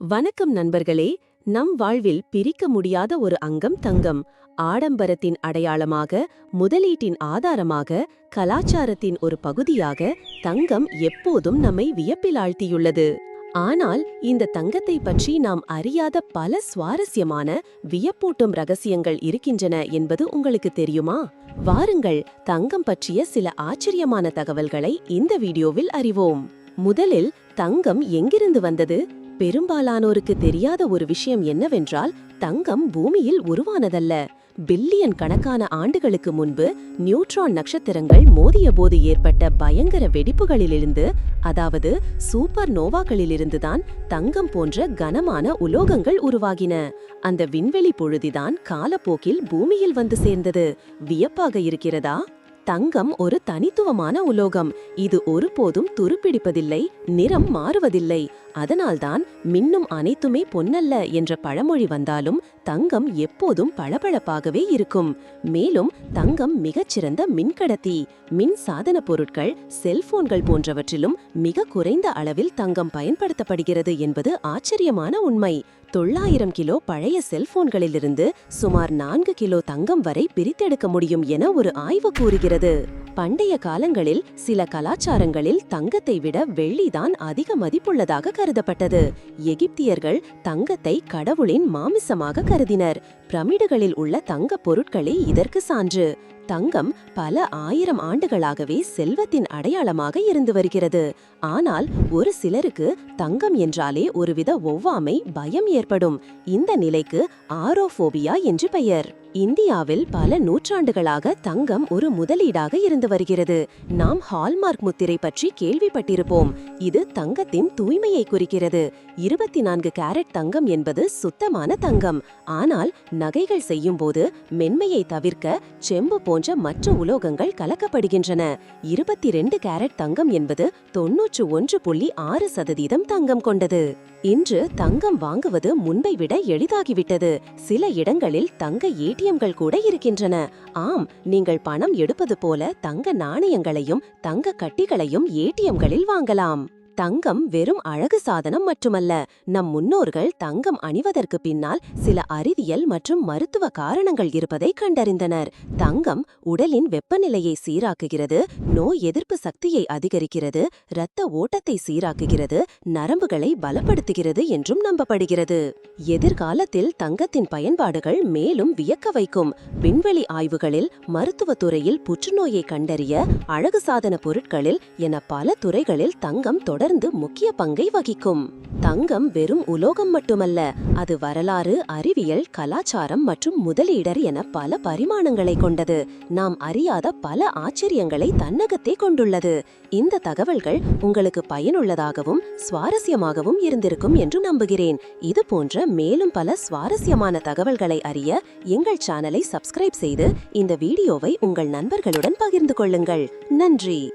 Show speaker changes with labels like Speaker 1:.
Speaker 1: வணக்கம் நண்பர்களே நம் வாழ்வில் பிரிக்க முடியாத ஒரு அங்கம் தங்கம். ஆடம்பரத்தின் அடையாளமாக முதலீட்டின் ஆதாரமாக கலாச்சாரத்தின் ஒரு பகுதியாக தங்கம் எப்போதும் நம்மை வியப்பில் ஆழ்த்தியுள்ளது. ஆனால் இந்த தங்கத்தை பற்றி நாம் அறியாத பல சுவாரஸ்யமான வியப்பூட்டும் ரகசியங்கள் இருக்கின்றன என்பது உங்களுக்கு தெரியுமா? வாருங்கள் தங்கம் பற்றிய சில ஆச்சரியமான தகவல்களை இந்த வீடியோவில் அறிவோம். முதலில் தங்கம் எங்கிருந்து வந்தது? பெரும்பாலானோருக்கு தெரியாத ஒரு விஷயம் என்னவென்றால் தங்கம் பூமியில் உருவானதல்ல. பில்லியன் கணக்கான ஆண்டுகளுக்கு முன்பு நியூட்ரான் நட்சத்திரங்கள் மோதியபோது ஏற்பட்ட பயங்கர வெடிப்புகளிலிருந்து அதாவது சூப்பர் நோவாக்களிலிருந்துதான் தங்கம் போன்ற கனமான உலோகங்கள் உருவாகின. அந்த விண்வெளி பொழுதிதான் காலப்போக்கில் பூமியில் வந்து சேர்ந்தது. வியப்பாக இருக்கிறதா? தங்கம் ஒரு தனித்துவமான உலோகம். இது ஒருபோதும் துருப்பிடிப்பதில்லை நிறம் மாறுவதில்லை. அதனால்தான் மின்னும் அனைத்துமே பொன்னல்ல என்ற பழமொழி வந்தாலும் தங்கம் எப்போதும் பளபளப்பாகவே இருக்கும். மேலும் தங்கம் மிகச்சிறந்த மின்கடத்தி மின் சாதன பொருட்கள் செல்போன்கள் போன்றவற்றிலும் மிக குறைந்த அளவில் தங்கம் பயன்படுத்தப்படுகிறது என்பது ஆச்சரியமான உண்மை. தொள்ளாயிரம் கிலோ பழைய செல்போன்களிலிருந்து சுமார் நான்கு கிலோ தங்கம் வரை பிரித்தெடுக்க முடியும் என ஒரு ஆய்வு கூறுகிறது. பண்டைய காலங்களில் சில கலாச்சாரங்களில் தங்கத்தை விட வெள்ளிதான் அதிக மதிப்புள்ளதாக கருதப்பட்டது. எகிப்தியர்கள் தங்கத்தை கடவுளின் மாமிசமாக கருதினர். பிரமிடுகளில் உள்ள தங்க பொருட்களே இதற்கு சான்று. தங்கம் பல ஆயிரம் ஆண்டுகளாகவே செல்வத்தின் அடையாளமாக இருந்து வருகிறது. ஆனால் ஒரு சிலருக்கு தங்கம் என்றாலே ஒருவித ஒவ்வாமை பயம் ஏற்படும். இந்த நிலைக்கு ஆரோஃபோபியா என்று பெயர். இந்தியாவில் பல நூற்றாண்டுகளாக தங்கம் ஒரு முதலீடாக இருந்து வருகிறது. நாம் ஹால்மார்க் முத்திரை பற்றி கேள்விப்பட்டிருப்போம். இது தங்கத்தின் தூய்மையை குறிக்கிறது. இருபத்தி நான்கு கேரட் தங்கம் என்பது சுத்தமான தங்கம். ஆனால் நகைகள் செய்யும் போது மென்மையை தவிர்க்க செம்பு போன்ற மற்ற உலோகங்கள் கலக்கப்படுகின்றன. இருபத்தி ரெண்டு கேரட் தங்கம் என்பது தொன்னூற்று ஒன்று புள்ளி ஆறு சதவீதம் தங்கம் கொண்டது. இன்று தங்கம் வாங்குவது முன்பை விட எளிதாகிவிட்டது. சில இடங்களில் தங்க ஏடிஎம்கள் கூட இருக்கின்றன. ஆம் நீங்கள் பணம் எடுப்பது போல தங்க நாணயங்களையும் தங்க கட்டிகளையும் ஏடிஎம்களில் வாங்கலாம். தங்கம் வெறும் அழகு சாதனம் மட்டுமல்ல நம் முன்னோர்கள் தங்கம் அணிவதற்கு பின்னால் சில அறிவியல் மற்றும் மருத்துவ காரணங்கள் இருப்பதை கண்டறிந்தனர். தங்கம் உடலின் வெப்பநிலையை சீராக்குகிறது நோய் எதிர்ப்பு சக்தியை அதிகரிக்கிறது இரத்த ஓட்டத்தை சீராக்குகிறது நரம்புகளை பலப்படுத்துகிறது என்றும் நம்பப்படுகிறது. எதிர்காலத்தில் தங்கத்தின் பயன்பாடுகள் மேலும் வியக்க வைக்கும். விண்வெளி ஆய்வுகளில் மருத்துவத்துறையில் புற்றுநோயை கண்டறிய அழகு சாதன பொருட்களில் என பல துறைகளில் தங்கம் தொடர் தொடர்ந்து முக்கிய பங்கை வகிக்கும். தங்கம் வெறும் உலோகம் மட்டுமல்ல அது வரலாறு அறிவியல் கலாச்சாரம் மற்றும் முதலீடர் என பல பரிமாணங்களை கொண்டது. நாம் அறியாத பல ஆச்சரியங்களை தன்னகத்தே கொண்டுள்ளது. இந்த தகவல்கள் உங்களுக்கு பயனுள்ளதாகவும் சுவாரஸ்யமாகவும் இருந்திருக்கும் என்று நம்புகிறேன். இது போன்ற மேலும் பல சுவாரஸ்யமான தகவல்களை அறிய எங்கள் சேனலை சப்ஸ்கிரைப் செய்து இந்த வீடியோவை உங்கள் நண்பர்களுடன் பகிர்ந்து கொள்ளுங்கள். நன்றி!